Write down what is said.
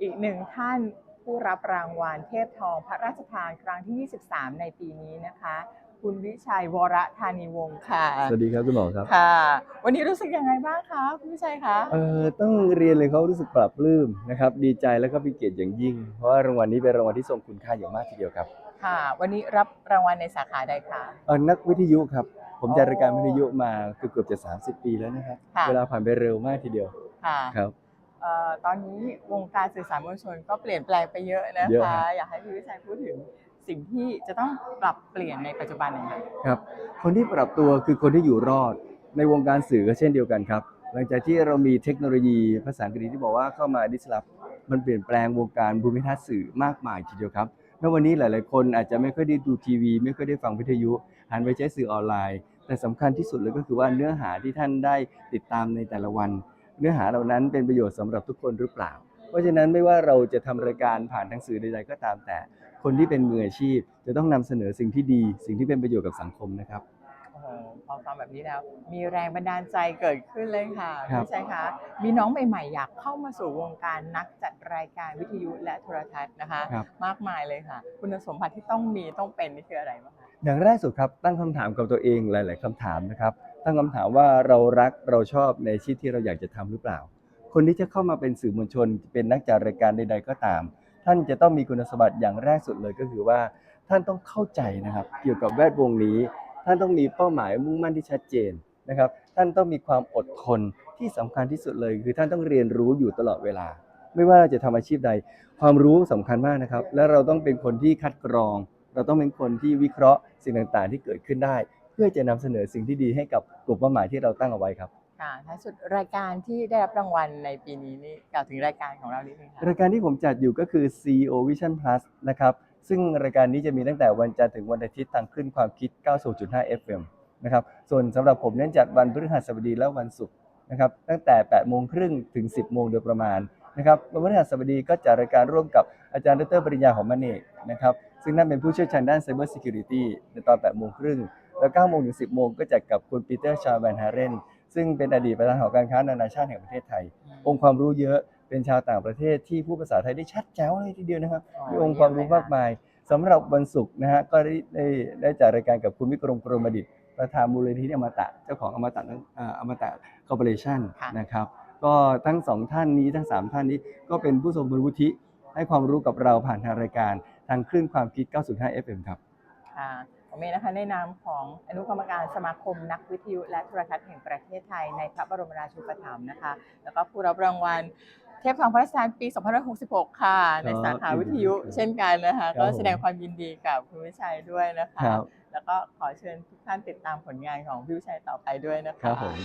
อีกหนึ่งท่านผู้รับรางวัลเทพทองพระราชทานครั้งที่ 23 ในปีนี้นะคะ คุณวิชัยวรธานีวงศ์ค่ะ สวัสดีครับคุณหมอครับค่ะ วันนี้รู้สึกยังไงบ้างคะคุณวิชัยคะเอ่อต้องเรียนเลยเขารู้สึกปรับปลื้มนะครับ ดีใจแล้วก็เป็นเกียรติอย่างยิ่ง เพราะว่ารางวัลนี้เป็นรางวัลที่ทรงคุณค่าอย่างมากทีเดียวครับค่ะ วันนี้รับรางวัลในสาขาใดคะ เอ่อนักวิทยุครับ ผมจัดอ๋อรายการวิทยุมาเกือบเกือบจะ 30 ปีแล้วนะครับ ค่ะ เวลาผ่านไปเร็วมากทีเดียวค่ะ ครับเอ่อ ตอนนี้วงการสื่อสารมวลชนก็เปลี่ยนแปลงไปเยอะนะเยอะคะครับอยากให้พี่วิชัยพูดถึงสิ่งที่จะต้องปรับเปลี่ยนในปัจจุบันหน่อยค่ะครับคนที่ปรับตัวคือคนที่อยู่รอดในวงการสื่อก็เช่นเดียวกันครับ หลังจากที่เรามีเทคโนโลยีภาษาอังกฤษที่บอกว่าเข้ามาดิสลอฟมันเปลี่ยนแปลงวงการภูมิทัศน์สื่อมากมายทีเดียวครับณวันนี้หลาย ๆ คนอาจจะไม่ค่อยได้ดูทีวี ไม่ค่อยได้ฟังวิทยุหันไปใช้สื่อออนไลน์ แต่สำคัญที่สุดเลยก็คือว่าเนื้อหาที่ท่านได้ติดตามในแต่ละวัน เนื้อหาเหล่านั้นเป็นประโยชน์สำหรับทุกคนหรือเปล่า เพราะฉะนั้นไม่ว่าเราจะทำรายการผ่านทางสื่อใดๆก็ตามแต่ คนที่เป็นมืออาชีพ จะต้องนำเสนอสิ่งที่ดี สิ่งที่เป็นประโยชน์กับสังคมนะครับโอ้โหพอฟังแบบนี้แล้วมีแรงบันดาลใจเกิดขึ้นเลยค่ะครับพี่ชัยคะมีน้องใหม่ๆอยากเข้ามาสู่วงการนักจัดรายการวิทยุและโทรทัศน์นะคะครับมากมายเลยค่ะ คุณสมบัติที่ต้องมีต้องเป็นนี่คืออะไรบ้างคะอย่างแรกสุดครับตั้งคำถามกับตัวเองหลาย ๆคำถามนะครับ ตั้งคำถามว่าเรารักเราชอบในอาชีพที่เราอยากจะทำหรือเปล่า คนที่จะเข้ามาเป็นสื่อมวลชน เป็นนักจัดรายการใด ๆ ก็ตาม ท่านจะต้องมีคุณสมบัติอย่างแรกสุดเลยก็คือว่า ท่านต้องเข้าใจนะครับ เกี่ยวกับแวดวงนี้ ท่านต้องมีเป้าหมายมุ่งมั่นที่ชัดเจนนะครับ ท่านต้องมีความอดทนที่สำคัญที่สุดเลย คือท่านต้องเรียนรู้อยู่ตลอดเวลา ไม่ว่าเราจะทำอาชีพใด ความรู้สำคัญมากนะครับ และเราต้องเป็นคนที่คัดกรอง เราต้องเป็นคนที่วิเคราะห์สิ่งต่างๆ ที่เกิดขึ้นได้ พื่อจะนำเสนอสิ่งที่ดีให้กับกลุ่มเป้าหมายที่เราตั้งเอาไว้ครับค่ะท้ายสุดรายการที่ได้รับรางวัลในปีนี้นี่กล่าวถึงรายการของเรานิดนึงค่ะรายการที่ผมจัดอยู่ก็คือ CEO Vision Plus นะครับซึ่งรายการนี้จะมีตั้งแต่วันจันทร์ถึงวันอาทิตย์ทางคลื่นความคิด 90.5 FM นะครับส่วนสำหรับผมเน้นจัดวันพฤหัสบดีและวันศุกร์นะครับตั้งแต่ 8 โมงครึ่งถึง 10 โมงโดยประมาณนะครับวันพฤหัสบดีก็จัดรายการร่วมกับอาจารย์ดรปริญญาของมันเอกนะครับซึ่งนั่นเป็นผู้เชี่ยวชาญด้าน Cyber Security ในตอน 8 โมงครึ่ง แล้ว9โมงถึง 10 โมงก็จัดกับคุณปีเตอร์ชาแวนฮาเรนซึ่งเป็นอดีตประธานหอการค้านานาชาติแห่งประเทศไทย องค์ความรู้เยอะเป็นชาวต่างประเทศที่พูดภาษาไทยได้ชัดแจ๋วเลยทีเดียวนะครับอ๋อมีองค์ความรู้มากมายสำหรับวันศุกร์นะฮะก็ได้ได้ได้จัดรายการกับคุณวิกรมกรมดิตประธานมูลนิธิอมตะเจ้าของอมตะนั้นอ่าอมตะคอร์ปอเรชั่นค่ะนะครับก็ทั้งสองท่านนี้ทั้งสามท่านนี้ก็เป็นผู้ทรงคุณวุฒิให้ความรู้กับเราผ่านทางรายการทางคลื่นความคิด 905 FM ครับ ค่ะผมเองนะคะในนามของอนุกรรมการสมาคมนักวิทยุและโทรทัศน์แห่งประเทศไทยในพระบรมราชูปถัมภ์นะคะ แล้วก็ผู้รับรางวัลเทพทองพระราชทานปี 2566 ค่ะ ในสาขาวิทยุเช่นกันนะคะครับก็แสดงความยินดีกับคุณวิชัยด้วยนะคะ ครับ แล้วก็ขอเชิญทุกท่านติดตามผลงานของพี่วิชัยต่อไปด้วยนะครัคะบผม